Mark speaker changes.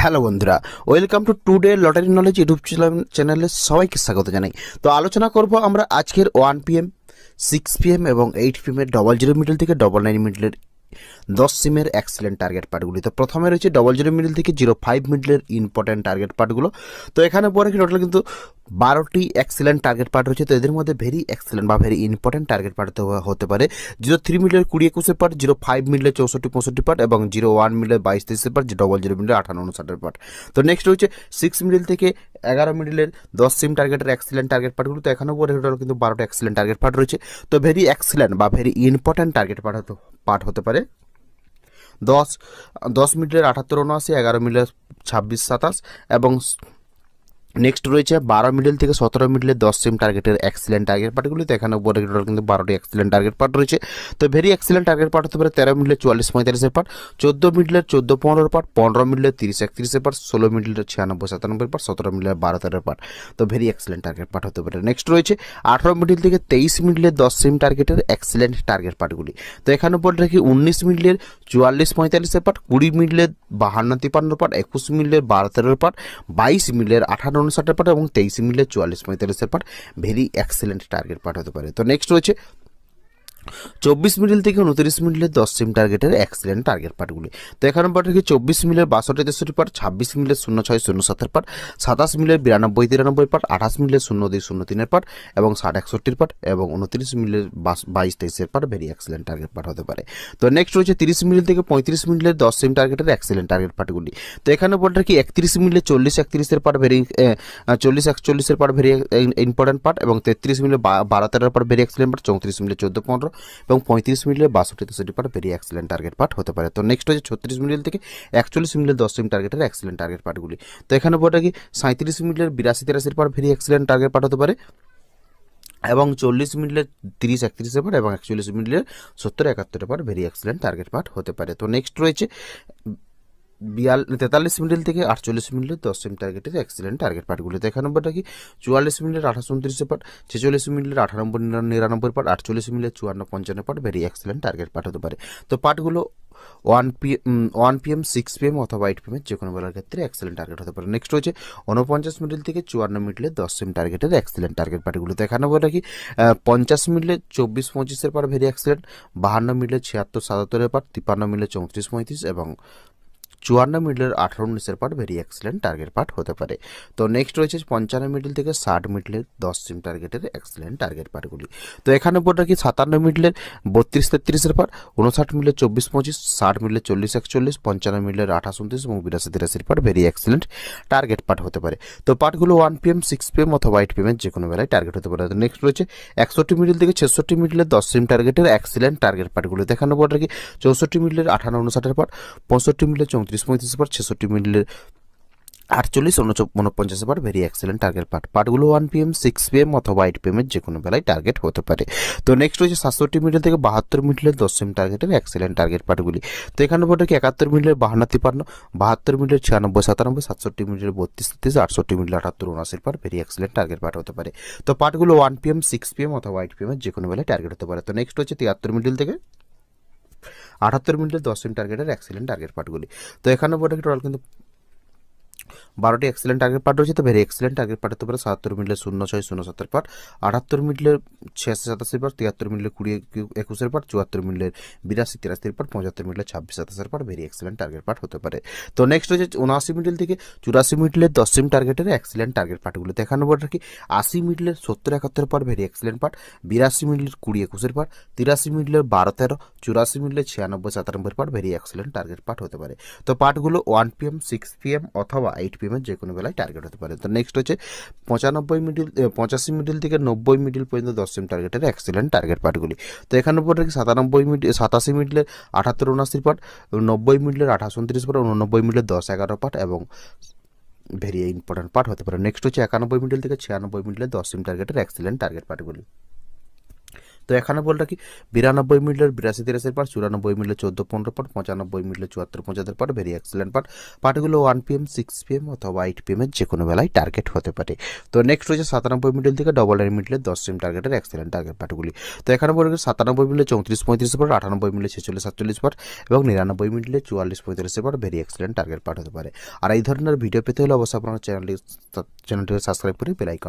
Speaker 1: Hello বন্ধুরা, welcome to today lottery knowledge YouTube চ্যানেলে সবাইকে স্বাগত জানাই। তো আলোচনা করব আমরা আজকের ওয়ান পিএম সিক্স পিএম এবং এইট পিএমের ডবল জিরো মিডল থেকে ডবল নাইন মিডলের দশ সিমের এক্সেলেন্ট টার্গেট পার্টগুলি তো প্রথমে রয়েছে ডবল জিরো মিডল থেকে জিরো ফাইভ মিডলের ইম্পর্ট্যান্ট টার্গেট পার্টগুলো তো এখানে পরে টোটাল কিন্তু বারোটি এক্সেলেন্ট টার্গেট পার্ট রয়েছে তো এদের মধ্যে ভেরি এক্সেলেন্ট বা ভেরি ইম্পর্ট্যান্ট টার্গেট পার্ট হতে পারে। জিরো থ্রি মিডলের কুড়ি একুশের পার্ট জিরো ফাইভ মিডলের চৌষট্টি পঁয়ষট্টি পার্ট এবং জিরো ওয়ান মিডলের বাইশ তেইশের পার্ট ডবল জিরো মিডলের আঠান্ন উনষাটের পার্ট তো নেক্সট রয়েছে সিক্স মিডল থেকে এগারো মিডলের দশ সিম টার্গেটের এক্সেলেন্ট টার্গেট পার্টগুলো তো এখানেও পরে টোটাল কিন্তু বারোটা এক্সেলেন্ট টার্গেট পার্ট রয়েছে। তো ভেরি এক্সেলেন্ট বা very important target part part হতে পারে। দশ দশ মিডলের আঠাত্তর উনআশি এগারো মিনিটের ছাব্বিশ সাতাশ এবং নেক্সট রয়েছে বারো মিডল থেকে সতেরো মিডলের দশ সিম টার্গেটের এক্সিলেন্ট টার্গেট পার্টগুলিতে এখানে উপরে কিন্তু বারোটি এক্সিলেন্ট টার্গেট পার্ট রয়েছে। তো ভেরি এক্সিলেন্ট টার্গেট পার্ট হতে পারে তেরো মিডলের চুয়াল্লিশ পঁয়তাল্লিশের পার্ট চোদ্দ মিডলের চোদ্দ পনেরোর পার্ট পনেরো মিডলের তিরিশ একত্রিশের পার্ট ষোলো মিডলের ছিয়ানব্বই সাতানব্বই পার্ট সতেরো মিডলের বারো তেরোর পার্ট তো ভেরি এক্সিলেন্ট টার্গেট পার্ট হতে পারে। নেক্সট রয়েছে আঠারো মিডল থেকে তেইশ মিডলের দশ সিম টার্গেটের এক্সিলেন্ট টার্গেট পার্টগুলি তো এখানে উপরে রাখি উনিশ মিডলের চুয়াল্লিশ পঁয়তাল্লিশের পার্ট কুড়ি মিডলের বাহান্ন তিপান্ন পার্ট একুশ মিডলের বারো তেরোর পার্ট বাইশ মিডলের আঠারো উনষাটের পার্ট এবং তেইশে মিলে চুয়াল্লিশ পঁয়তাল্লিশের পাঠ ভেরি এক্সেলেন্ট টার্গেট পাঠাতে পারে। তো নেক্সট রয়েছে চব্বিশ মিডিল থেকে উনত্রিশ মিডলের দশ সিম টার্গেটের এক্সিলেন্ট টার্গেট পার্টগুলি তো এখানে পার্ট রেখে চব্বিশ মিলের বাষট্টি তেষট্টি পার্ট ছাব্বিশ মিলের শূন্য ছয় শূন্য সাতের পার্ট সাতাশ মিলের বিরানব্বই তিরানব্বই পার্ট আঠাশ মিলের শূন্য দুই শূন্য তিনের পার্ট এবং ষাট একষট্টির পার্ট এবং উনত্রিশ মিলের বাইশ তেইশের part very excellent target part হতে পারে। তো নেক্সট রয়েছে তিরিশ মিনিট থেকে পঁয়ত্রিশ মিনিটের দশ সিম টার্গেটের এক্সিলেন্ট টার্গেট পার্টগুলি তো এখানে পার্ট রাখি একত্রিশ মিনিটে চল্লিশ একত্রিশের পার্ট ভেরি চল্লিশ একচল্লিশের পার্ট ভেরি ইম্পর্টেন্ট পার্ট এবং তেত্রিশ মিনিট বারো তেরোর পার্ট ভেরি এক্সিলেন্ট পার্ট চৌত্রিশ মিনিট চোদ্দ পনেরো এবং পঁয়ত্রিশ মিনিটে বাষট্টি তেষট্টি part very excellent target part হতে পারে। তো নেক্সট হচ্ছে ছত্রিশ মিনিট থেকে একচল্লিশ মিনিটের দশ সিম টার্গেটের এক্সিলেন্ট টার্গেট পার্টগুলি তো এখানে বলটা কি? সাঁত্রিশ মিনিটের বিরাশি তিরাশির part very excellent target part হতে পারে এবং চল্লিশ মিনিটের তিরিশ একত্রিশের পার্ট এবং একচল্লিশ মিনিটের সত্তর একাত্তরের part very excellent target part হতে পারে। তো নেক্সট রয়েছে বিয়াল, তেতাল্লিশ মিনিট থেকে আটচল্লিশ মিনিটের দশ সিম টার্গেটের এক্সিলেন্ট টার্গেট পার্টগুলি তো একানব্বইটা কি? চুয়াল্লিশ মিনিটের আঠাশ উনত্রিশের পার্ট ছেচল্লিশ মিনিটের আঠানব্বই নিরানব্বই পার্ট আটচল্লিশ মিনিটের চুয়ান্ন পঞ্চান্ন part very excellent target part হতে পারে। তো পার্টগুলো one P one P M six P M অথবা এইট পি এম যে কোনো বেলার ক্ষেত্রে এক্সেলেন্ট টার্গেট হতে পারে। নেক্সট হচ্ছে উনপঞ্চাশ মিনিট থেকে চুয়ান্ন মিনিটে দশ সিম টার্গেটের এক্সেলেন্ট টার্গেট পার্টগুলো দেখানো বলে রাখি পঞ্চাশ মিনিটে চব্বিশ পঁচিশের পার ভেরি এক্সেলেন্ট বাহান্ন মিনিটে ছিয়াত্তর সাতাত্তরের পার তিপ্পান্ন মিনিটে চৌত্রিশ পঁয়ত্রিশ এবং চুয়ান্ন মিডলের আঠারো উনিশের part very excellent target part হতে পারে। তো নেক্সট রয়েছে পঞ্চান্ন মিডল থেকে ষাট মিডলের দশ সিম টার্গেটের এক্সেলেন্ট টার্গেট পার্টগুলি তো এখানে পর রাখি সাতান্ন মিডলের বত্রিশ তেত্রিশের পার্ট উনষাট মিডলের চব্বিশ পঁচিশ, ষাট মিডলের চল্লিশ একচল্লিশ, পঞ্চান্ন মিডলের আঠাশ উনত্রিশ এবং বিরাশি তিরাশির part very excellent target part হতে পারে। তো পার্টগুলো one P M six P M অথবা এইট পি এম যে কোনো বেলায় টার্গেট হতে পারে। তো নেক্সট রয়েছে একষট্টি মিডল থেকে ছেষট্টি মিডলের দশ সিম টার্গেটের এক্সেলেন্ট টার্গেট পার্টগুলো দেখানো পর রাখি চৌষট্টি মিডলের আঠান্ন উনষাটের পার্ট পঁয়ষট্টি মিডলের চৌত্রিশ পঁয়ত্রিশ পার্ট ছেষট্টি মিডলের আটচল্লিশ উনপঞ্চাশ বার ভেরি এক্সেলেন্ট টার্গেট পার্ট পার্টগুলো one P M six P M অথবা এইট পি এমের যে কোনো বেলায় টার্গেট হতে পারে। তো নেক্সট রয়েছে সাতষট্টি মিডল থেকে বাহাত্তর মিডলের দশ সিম টার্গেটের এক্সেলেন্ট টার্গেট পার্টগুলি তো এখানে বলতে কি একাত্তর মিডলের বাহান্ন তিপান্ন বাহাত্তর মিডলের ছিয়ানব্বই, সাতানব্বই, সাতষট্টি মিডলের বত্রিশ, তেত্রিশ, আটষট্টি মিডলের আটাত্তর, উনআশির part very excellent target part হতে পারে। তো পার্টগুলো one P M six P M অথবা এইট পি এমের যে কোনো বেলায় টার্গেট হতে পারে। তো নেক্সট হচ্ছে তিয়াত্তর মিডল থেকে আটাত্তর মিনিটের দশ মিনিট টার্গেটের এক্সিলেন্ট টার্গেট পার্টগুলি তো এখানে বলে টোটাল কিন্তু বারোটি এক্সেলেন্ট টার্গেট পার্ট রয়েছে তো ভেরি এক্সেলেন্ট পার্ট হতে পারে সাতাত্তর মিনিটের শূন্য ছয় শূন্য সাতের পার্ট আটাত্তর মিনিটের ছিয়াশি সাতাশি পার্ট তিয়াত্তর মিনিটের কুড়ি একুশের পার্ট চুয়াত্তর মিনিটের বিরাশি তিরাশির পার্ট পঁচাত্তর মিনিটের ছাব্বিশ সাতাশের part very excellent target part হতে পারে তো নেক্সট হচ্ছে উনআশি মিনিট থেকে চুরাশি মিনিটের দশ সিম টার্গেটের এক্সেলেন্ট টার্গেট পার্টগুলো দেখানো পর রাখি আশি মিনিটের সত্তর একাত্তর পার্ট ভেরি এক্সেলেন্ট পার্ট বিরাশি মিনিটের কুড়ি একুশের পার্ট তিরাশি মিনিটের বারো তেরো চুরাশি মিনিটের ছিয়ানব্বই সাতানব্বই part very excellent target part হতে পারে তো পার্টগুলো one P M six P M অথবা এইট পি এমের যে কোনো বেলায় টার্গেট হতে পারে। তো নেক্সট হচ্ছে পঁচানব্বই মিডিল পঁচাশি মিডিল থেকে নব্বই মিডিল পর্যন্ত দশ সিম টার্গেটের এক্সিলেন্ট টার্গেট পার্টগুলি তো এখানে উপর রেখে সাতানব্বই মিডিল সাতাশি মিডিলের আঠাত্তর উনআশি পার্ট নব্বই মিডিলের আঠাশ উনত্রিশ পার্ট উননব্বই মিডিলের দশ এগারো পার্ট এবং ভেরি ইম্পর্টেন্ট পার্ট হতে পারে। নেক্সট হচ্ছে একানব্বই মিডিল থেকে ছিয়ানব্বই মিডিলের দশ সিম টার্গেটের এক্সিলেন্ট টার্গেট পার্টগুলি তো এখানে বলে রাখি বিরানব্বই মিনিটের বিরাশি তিরাশির পার চুরানব্বই মিনিটের চোদ্দ পনেরো পার্ট, পঁচানব্বই মিনিটের চুয়াত্তর পঁচাত্তর পার্ট, ভেরি এক্সেলেন্ট পার্ট। পার্টগুলো ওয়ান পিএম সিক্স পিএম অথবা এইট পিএমের যে কোনো বেলায় টার্গেট হতে পারে। তো নেক্সট রয়েছে সাতানব্বই মিডল থেকে ডবল নাইন মিডলের দশ সিম টার্গেটের এক্সেলেন্ট টার্গেট পার্টগুলি। তো এখানে রাখি সাতানব্বই মিনিটে চৌত্রিশ পঁয়ত্রিশ পার্ট, আটানব্বই মিনিটে ছেচল্লিশ সাতচল্লিশ পার্ট এবং নিরানব্বই মিনিটে চুয়াল্লিশ পঁয়তাল্লিশ part, very excellent target part হতে পারে। আর এই ধরনের ভিডিও পেতে হলে অবশ্যই আপনার চ্যানেলটি চ্যানেলটিকে সাবস্ক্রাইব করে বেলাইকন